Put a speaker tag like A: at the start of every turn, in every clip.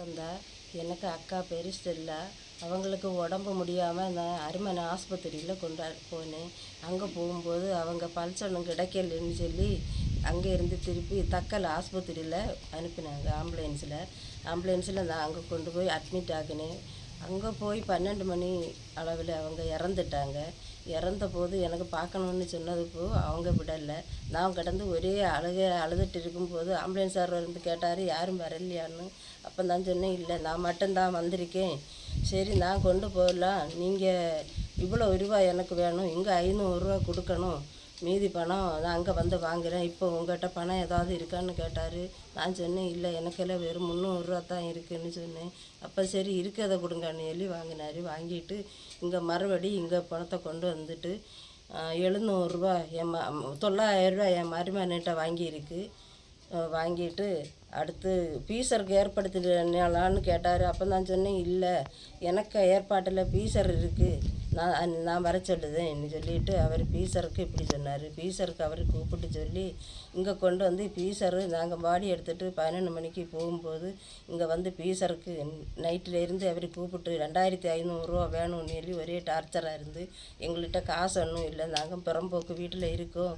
A: வந்தா எனக்கு அக்கா பேர் ஸ்டெல்லா. அவங்களுக்கு உடம்பு முடியாமல் நான் அருமனை ஆஸ்பத்திரியில் கொண்டா போனேன். அங்கே போகும்போது அவங்க பல்ஸ் கிடைக்கலன்னு சொல்லி அங்கே இருந்து திருப்பி தக்கல் ஆஸ்பத்திரியில் அனுப்பினாங்க ஆம்புலன்ஸில். ஆம்புலன்ஸில் நான் அங்கே கொண்டு போய் அட்மிட் ஆக்கினேன் அங்கே போய் பன்னெண்டு மணி அளவில் அவங்க இறந்துட்டாங்க. இறந்த போது எனக்கு பார்க்கணுன்னு சொன்னதுக்கு அவங்க விடலை. நான் கிடந்து ஒரே அழுக அழுதுட்டு இருக்கும்போது ஆம்புலன்ஸ் சார் வந்து கேட்டார் யாரும் வரலையான்னு? அப்போ தான் சொன்னேன் இல்லை நான் மட்டும்தான் வந்திருக்கேன். சரி நான் கொண்டு போகலாம் நீங்கள் இவ்வளோ ரூபா எனக்கு வேணும். இங்கே ஐநூறுரூவா கொடுக்கணும். மீதி பணம் நான் அங்கே வந்து வாங்குகிறேன் இப்போ உங்கள்கிட்ட பணம் ஏதாவது இருக்கான்னு கேட்டார். நான் சொன்னேன் இல்லை எனக்கெல்லாம் வெறும் முந்நூறுரூவா தான் இருக்குதுன்னு சொன்னேன். அப்போ சரி இருக்கிறத கொடுங்கன்னு சொல்லி வாங்கினார். வாங்கிட்டு இங்கே மறுபடி இங்கே பணத்தை கொண்டு வந்துட்டு எழுநூறுரூவா என் ம தொள்ளாயிரரூவா என் மருமகன்கிட்ட வாங்கியிருக்கு. வாங்கிட்டு அடுத்து பீசருக்கு ஏற்படுத்தினாலான்னு கேட்டார். அப்போ தான் சொன்னேன் இல்லை எனக்கு ஏற்பாட்டில் பீசர் இருக்குது நான் நான் வர சொல்லுதேன்னு சொல்லிட்டு அவர் பீசருக்கு இப்படி சொன்னார். பீசருக்கு அவர் கூப்பிட்டு சொல்லி இங்கே கொண்டு வந்து பீசரு நாங்கள் பாடி எடுத்துகிட்டு பதினொன்று மணிக்கு போகும்போது இங்கே வந்து பீசருக்கு நைட்டில் இருந்து அவர் கூப்பிட்டு ரெண்டாயிரத்தி ஐநூறுரூவா வேணும்னு சொல்லி ஒரே டார்ச்சராக இருந்து எங்கள்கிட்ட காசு ஒன்றும் இல்லை. நாங்கள் புறம்போக்கு வீட்டில் இருக்கோம்.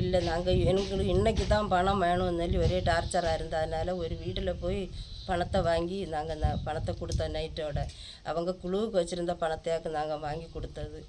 A: இல்லை நாங்கள் எங்களுக்கு இன்னைக்கு தான் பணம் வேணும்னு சொல்லி ஒரே டார்ச்சராக இருந்ததுனால ஒரு வீட்டில் போய் பணத்தை வாங்கி நாங்கள் பணத்தை கொடுத்தோம் நைட்டோட அவங்க குழுவுக்கு வச்சுருந்த பணத்தையாக்கு நாங்கள் வாங்கி கொடுத்தது.